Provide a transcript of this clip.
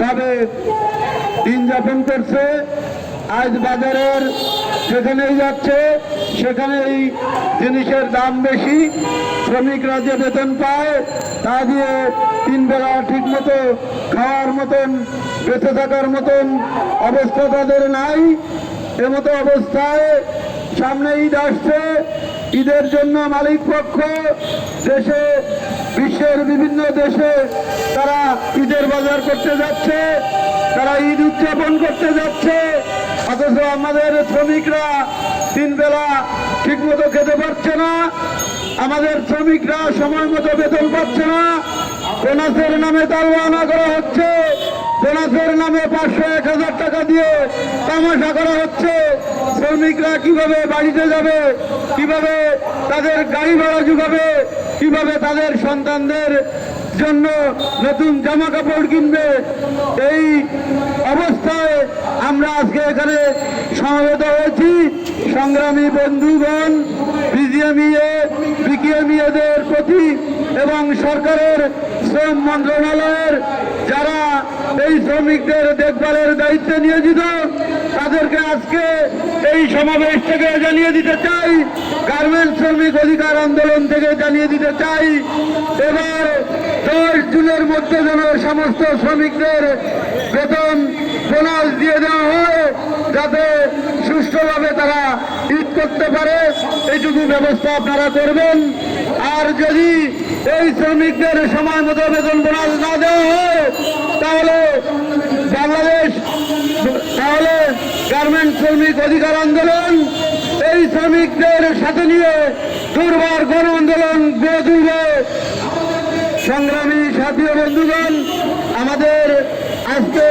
ভাবে দিন যাপন করছে। আজ বাজারের যেখানেই যাচ্ছে, সেখানেই জিনিসের দাম বেশি, শ্রমিকরা যে বেতন পায়, তা দিয়ে তিন বেলা ঠিক মতো খাওয়ার মতন, বেঁচে থাকার মতন অবস্থা তাদের নাই। এমতো অবস্থায় সামনে ঈদ আসছে, ঈদের জন্য মালিক পক্ষ দেশে বিশ্বের বিভিন্ন দেশে তারা ঈদের বাজার করতে যাচ্ছে, তারা ঈদ উদযাপন করতে যাচ্ছে। অথচ আমাদের শ্রমিকরা তিন বেলা ঠিক মতো খেতে পারছে না, আমাদের শ্রমিকরা সময় মতো বেতন পাচ্ছে না, বোনাসের নামে তালবানা করা হচ্ছে। বোনাসের নামে পাঁচশো এক হাজার টাকা দিয়ে তামাশা করা হচ্ছে। শ্রমিকরা কীভাবে বাড়িতে যাবে, কীভাবে তাদের গাড়ি ভাড়া যোগাবে, কীভাবে তাদের সন্তানদের জন্য নতুন জামা কাপড় কিনবে, এই অবস্থায় আমরা আজকে এখানে সমবেত হয়েছি। সংগ্রামী বন্ধুগণ, বিজিএমইএ, বিকিএমইএদের প্রতি এবং সরকারের শ্রম মন্ত্রণালয়ের যারা এই শ্রমিকদের দেখভালের দায়িত্বে নিয়োজিত, তাদেরকে আজকে এই সমাবেশ থেকে জানিয়ে দিতে চাই। গার্মেন্ট শ্রমিক অধিকার আন্দোলন থেকে জানিয়ে দিতে চাই। এবার দশ জুনের মধ্যে যেন সমস্ত শ্রমিকদের বেতন বোনাস দিয়ে দেওয়া হয়, যাতে সুষ্ঠুভাবে তারা ঈদ করতে পারে। এইটুকু ব্যবস্থা আপনারা করবেন। আর যদি এই শ্রমিকদের সময় মতো বেতন বোনাস না দেওয়া হয়, তাহলে বাংলাদেশ, তাহলে গার্মেন্ট শ্রমিক অধিকার আন্দোলন, এই শ্রমিকদের সাথে নিয়ে দুর্বার গণ আন্দোলন গড়ে তুলবে। সংগ্রামী সাথী বন্ধুগণ, আমাদের আজকে